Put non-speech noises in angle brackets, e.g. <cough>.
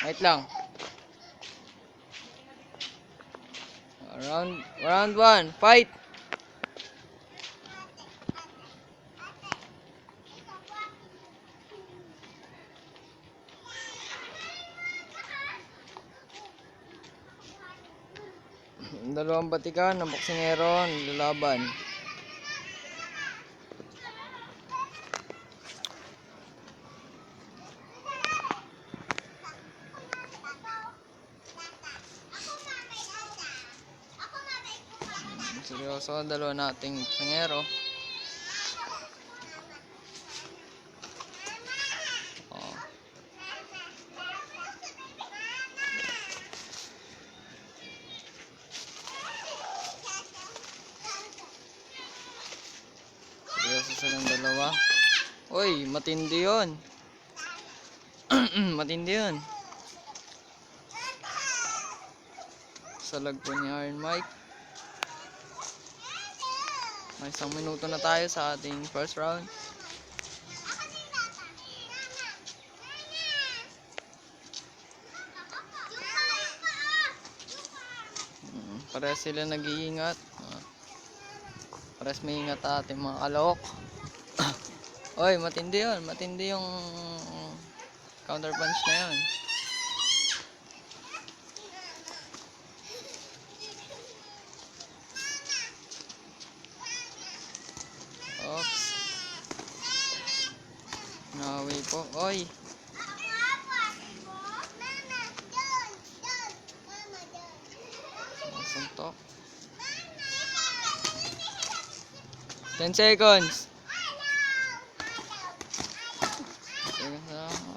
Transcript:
Wait lang. Round, round one. Fight! Dalawang batikan ng boksingero lalaban. Seryoso ang dalawa nating boksingero. Oh. Seryoso silang dalawa. Uy, matindi yun. <clears throat> matindi yun. Salag po ni Iron Mike. May isang minuto na tayo sa ating first round. Mm, Parehas sila nag-iingat. Parehas may ingat ating mga kalok. <coughs> Oy, matindi yun. Matindi yung counter punch na yun. Nawi po. Oy! Suntok. 10 seconds. Ayaw! Ayaw! Ayaw!